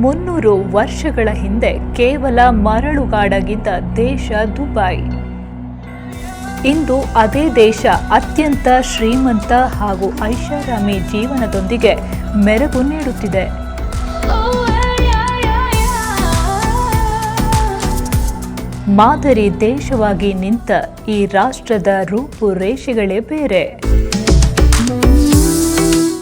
ಮುನ್ನೂರು ವರ್ಷಗಳ ಹಿಂದೆ ಕೇವಲ ಮರಳುಗಾಡಾಗಿದ್ದ ದೇಶ ದುಬೈ. ಇಂದು ಅದೇ ದೇಶ ಅತ್ಯಂತ ಶ್ರೀಮಂತ ಹಾಗೂ ಐಷಾರಾಮಿ ಜೀವನದೊಂದಿಗೆ ಮೆರಗು ನೀಡುತ್ತಿದೆ. ಮಾದರಿ ದೇಶವಾಗಿ ನಿಂತ ಈ ರಾಷ್ಟ್ರದ ರೂಪುರೇಷೆಗಳೇ ಬೇರೆ.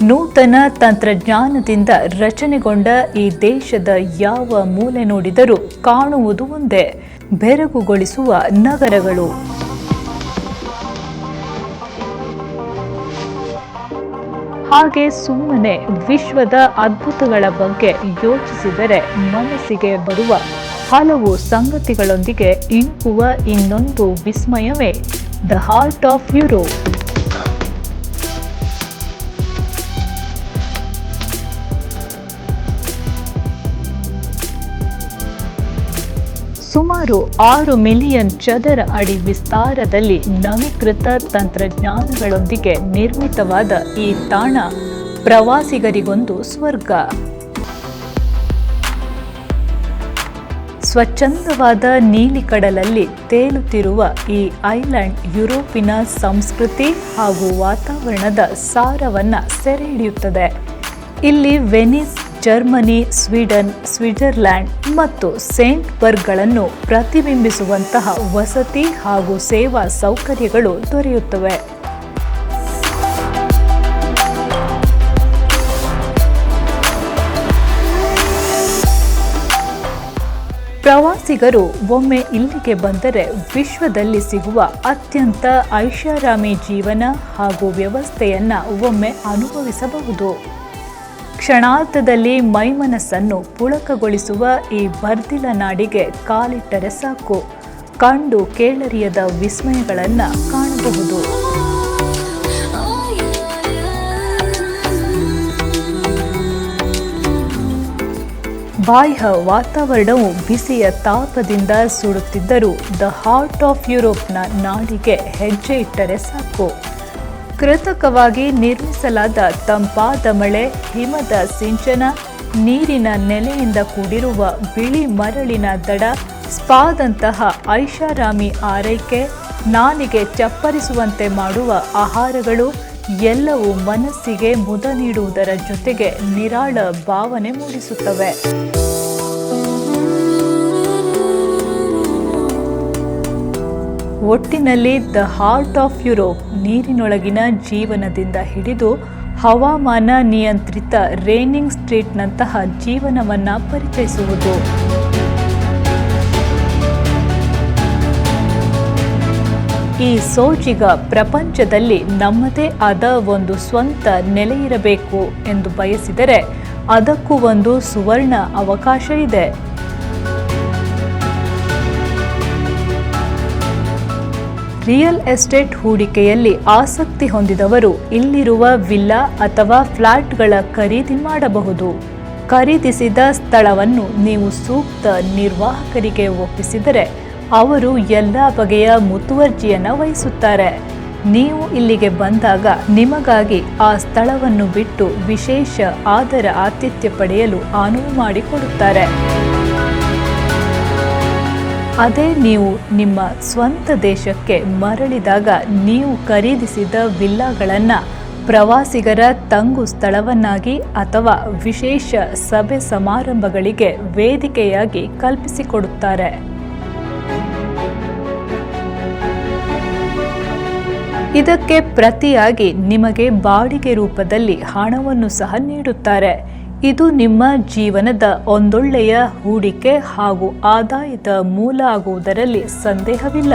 ನೂತನ ತಂತ್ರಜ್ಞಾನದಿಂದ ರಚನೆಗೊಂಡ ಈ ದೇಶದ ಯಾವ ಮೂಲೆ ನೋಡಿದರೂ ಕಾಣುವುದು ಒಂದೇ, ಬೆರಗುಗೊಳಿಸುವ ನಗರಗಳು. ಹಾಗೆ ಸುಮ್ಮನೆ ವಿಶ್ವದ ಅದ್ಭುತಗಳ ಬಗ್ಗೆ ಯೋಚಿಸಿದರೆ ಮನಸ್ಸಿಗೆ ಬರುವ ಹಲವು ಸಂಗತಿಗಳೊಂದಿಗೆ ಇಣುಕುವ ಇನ್ನೊಂದು ವಿಸ್ಮಯವೇ. ದ ಹಾರ್ಟ್ ಆಫ್ ಯುರೋಪ್ ಸುಮಾರು ಆರು ಮಿಲಿಯನ್ ಚದರ ಅಡಿ ವಿಸ್ತಾರದಲ್ಲಿ ನವೀಕೃತ ತಂತ್ರಜ್ಞಾನಗಳೊಂದಿಗೆ ನಿರ್ಮಿತವಾದ ಈ ತಾಣ ಪ್ರವಾಸಿಗರಿಗೊಂದು ಸ್ವರ್ಗ. ಸ್ವಚ್ಛಂದವಾದ ನೀಲಿ ಕಡಲಲ್ಲಿ ತೇಲುತ್ತಿರುವ ಈ ಐಲ್ಯಾಂಡ್ ಯುರೋಪಿನ ಸಂಸ್ಕೃತಿ ಹಾಗೂ ವಾತಾವರಣದ ಸಾರವನ್ನು ಸೆರೆಹಿಡಿಯುತ್ತದೆ. ಇಲ್ಲಿ ವೆನಿಸ್ ಜರ್ಮನಿ, ಸ್ವೀಡನ್, ಸ್ವಿಟ್ಜರ್ಲ್ಯಾಂಡ್ ಮತ್ತು ಸೇಂಟ್ ಬರ್ಗ್ಗಳನ್ನು ಪ್ರತಿಬಿಂಬಿಸುವಂತಹ ವಸತಿ ಹಾಗೂ ಸೇವಾ ಸೌಕರ್ಯಗಳು ದೊರೆಯುತ್ತವೆ. ಪ್ರವಾಸಿಗರು ಒಮ್ಮೆ ಇಲ್ಲಿಗೆ ಬಂದರೆ ವಿಶ್ವದಲ್ಲಿ ಸಿಗುವ ಅತ್ಯಂತ ಐಷಾರಾಮಿ ಜೀವನ ಹಾಗೂ ವ್ಯವಸ್ಥೆಯನ್ನು ಒಮ್ಮೆ ಅನುಭವಿಸಬಹುದು. ಕ್ಷಣಾರ್ಧದಲ್ಲಿ ಮೈಮನಸ್ಸನ್ನು ಪುಳಕಗೊಳಿಸುವ ಈ ಬರ್ದಿಲ ನಾಡಿಗೆ ಕಾಲಿಟ್ಟರೆ ಸಾಕು. ಕಂಡು ಕೇಳರಿಯದ ವಿಸ್ಮಯಗಳನ್ನು ಕಾಣಬಹುದು. ಬಾಹ್ಯ ವಾತಾವರಣವು ಬಿಸಿಯ ತಾಪದಿಂದ ಸುಡುತ್ತಿದ್ದರೂ ದ ಹಾರ್ಟ್ ಆಫ್ ಯುರೋಪ್ನ ನಾಡಿಗೆ ಹೆಜ್ಜೆ ಇಟ್ಟರೆ ಸಾಕು. ಕೃತಕವಾಗಿ ನಿರ್ಮಿಸಲಾದ ತಂಪಾದ ಮಳೆ, ಹಿಮದ ಸಿಂಚನ, ನೀರಿನ ನೆಲೆಯಿಂದ ಕೂಡಿರುವ ಬಿಳಿ ಮರಳಿನ ದಡ, ಸ್ಪಾದಂತಹ ಐಷಾರಾಮಿ ಆರೈಕೆ ನಾಲಿಗೆ ಚಪ್ಪರಿಸುವಂತೆ ಮಾಡುವ ಆಹಾರಗಳು ಎಲ್ಲವೂ ಮನಸ್ಸಿಗೆ ಮುದ ನೀಡುವುದರ ಜೊತೆಗೆ ನಿರಾಳ ಭಾವನೆ ಮೂಡಿಸುತ್ತವೆ. ಒಟ್ಟಿನಲ್ಲಿ ದ ಹಾರ್ಟ್ ಆಫ್ ಯುರೋಪ್ ನೀರಿನೊಳಗಿನ ಜೀವನದಿಂದ ಹಿಡಿದು ಹವಾಮಾನ ನಿಯಂತ್ರಿತ ರೇನಿಂಗ್ ಸ್ಟ್ರೀಟ್ನಂತಹ ಜೀವನವನ್ನು ಪರಿಚಯಿಸುವುದು. ಈ ಸೋಜಿಗ ಪ್ರಪಂಚದಲ್ಲಿ ನಮ್ಮದೇ ಆದ ಒಂದು ಸ್ವಂತ ನೆಲೆಯಿರಬೇಕು ಎಂದು ಬಯಸಿದರೆ ಅದಕ್ಕೂ ಒಂದು ಸುವರ್ಣ ಅವಕಾಶ ಇದೆ. ರಿಯಲ್ ಎಸ್ಟೇಟ್ ಹೂಡಿಕೆಯಲ್ಲಿ ಆಸಕ್ತಿ ಹೊಂದಿದವರು ಇಲ್ಲಿರುವ ವಿಲ್ಲಾ ಅಥವಾ ಫ್ಲಾಟ್ಗಳ ಖರೀದಿ ಮಾಡಬಹುದು. ಖರೀದಿಸಿದ ಸ್ಥಳವನ್ನು ನೀವು ಸೂಕ್ತ ನಿರ್ವಾಹಕರಿಗೆ ಒಪ್ಪಿಸಿದರೆ ಅವರು ಎಲ್ಲ ಬಗೆಯ ಮುತುವರ್ಜಿಯನ್ನು ವಹಿಸುತ್ತಾರೆ. ನೀವು ಇಲ್ಲಿಗೆ ಬಂದಾಗ ನಿಮಗಾಗಿ ಆ ಸ್ಥಳವನ್ನು ಬಿಟ್ಟು ವಿಶೇಷ ಆದರ ಆತಿಥ್ಯ ಪಡೆಯಲು ಅನುವು ಮಾಡಿಕೊಡುತ್ತಾರೆ. ಅದೇ ನೀವು ನಿಮ್ಮ ಸ್ವಂತ ದೇಶಕ್ಕೆ ಮರಳಿದಾಗ ನೀವು ಖರೀದಿಸಿದ ವಿಲ್ಲಾಗಳನ್ನು ಪ್ರವಾಸಿಗರ ತಂಗು ಸ್ಥಳವನ್ನಾಗಿ ಅಥವಾ ವಿಶೇಷ ಸಭೆ ಸಮಾರಂಭಗಳಿಗೆ ವೇದಿಕೆಯಾಗಿ ಕಲ್ಪಿಸಿಕೊಡುತ್ತಾರೆ. ಇದಕ್ಕೆ ಪ್ರತಿಯಾಗಿ ನಿಮಗೆ ಬಾಡಿಗೆ ರೂಪದಲ್ಲಿ ಹಣವನ್ನು ಸಹ ನೀಡುತ್ತಾರೆ. ಇದು ನಿಮ್ಮ ಜೀವನದ ಒಂದೊಳ್ಳೆಯ ಹೂಡಿಕೆ ಹಾಗೂ ಆದಾಯದ ಮೂಲ ಆಗುವುದರಲ್ಲಿ ಸಂದೇಹವಿಲ್ಲ.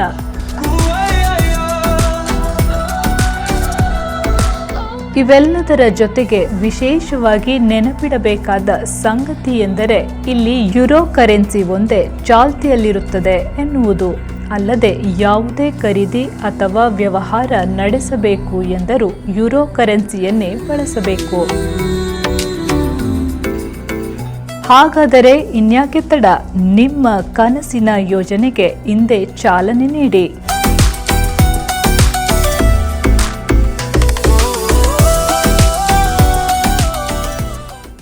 ಇವೆಲ್ಲದರ ಜೊತೆಗೆ ವಿಶೇಷವಾಗಿ ನೆನಪಿಡಬೇಕಾದ ಸಂಗತಿ ಎಂದರೆ ಇಲ್ಲಿ ಯುರೋ ಕರೆನ್ಸಿ ಒಂದೇ ಚಾಲ್ತಿಯಲ್ಲಿರುತ್ತದೆ ಎನ್ನುವುದು. ಅಲ್ಲದೆ ಯಾವುದೇ ಖರೀದಿ ಅಥವಾ ವ್ಯವಹಾರ ನಡೆಸಬೇಕು ಎಂದರೂ ಯುರೋ ಕರೆನ್ಸಿಯನ್ನೇ ಬಳಸಬೇಕು. ಹಾಗಾದರೆ ಇನ್ಯಾಕೆ ತಡ? ನಿಮ್ಮ ಕನಸಿನ ಯೋಜನೆಗೆ ಹಿಂದೆ ಚಾಲನೆ ನೀಡಿ.